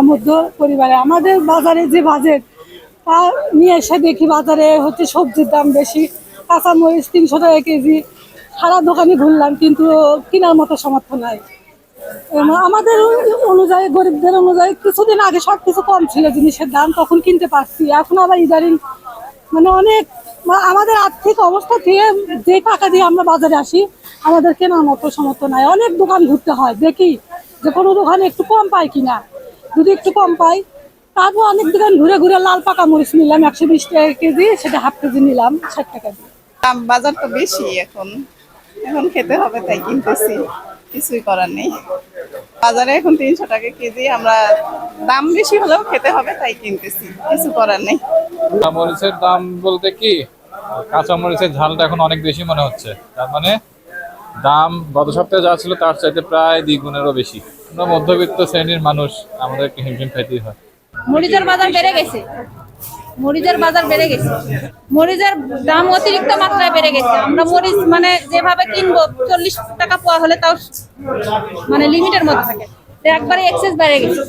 আমরা মধ্য পরিবারে। আমাদের বাজারে যে বাজেট, তা নিয়ে এসে দেখি বাজারে হচ্ছে সবজির দাম বেশি। কাঁচামরিচ তিনশো টাকা কেজি। সারা দোকানে ঘুরলাম, কিন্তু কেনার মতো সামর্থ্য নাই। আমাদের অনুযায়ী, গরিবদের অনুযায়ী কিছুদিন আগে সব কিছু কম ছিল জিনিসের দাম, তখন কিনতে পারছি। এখন আবার ইদারিং মানে অনেক আমাদের আর্থিক অবস্থা থেকে যে টাকা দিয়ে আমরা বাজারে আসি, আমাদের কেনার মতো সামর্থ্য নাই। অনেক দোকান ঘুরতে হয়, দেখি যে কোনো দোকানে একটু কম পাই কিনা। যদি একটু কম পাই। তারপর অনেক দোকান ঘুরে ঘুরে লাল পাকা মরিচ নিলাম একশো বিশ টাকা কেজি সেটা হাফ কেজি নিলাম ষাট টাকা দিয়ে। দাম বাজার তো বেশি এখন। এখন খেতে হবে তাই কিনতেছি কিছুই করার নেই। বাজারে এখন তিনশো টাকা কেজি আমরা দাম বেশি হলেও খেতে হবে তাই কিনতেছি কিছু করার নেই। মরিচের দাম বলতে কি কাঁচা মরিচের ঝালটা এখন অনেক বেশি মনে হচ্ছে। তার মানে দাম গত সপ্তাহে যা ছিল তার চাইতে প্রায় দ্বিগুণেরও বেশি। আমরা মধ্যবিত্ত শ্রেণির মানুষ, আমাদেরকে হিমশিম খাইতেই হয়। মরিচের বাজার বেড়ে গেছে। মরিচের বাজার বেড়ে গেছে। মরিচের দাম অতিরিক্ত মাত্রায় বেড়ে গেছে। আমরা মরিচ মানে যেভাবে কিনবো, চল্লিশ টাকা পোয়া হলে তাও মানে লিমিটের মধ্যে থাকে। একবারে এক্সেস বেড়ে গেছে।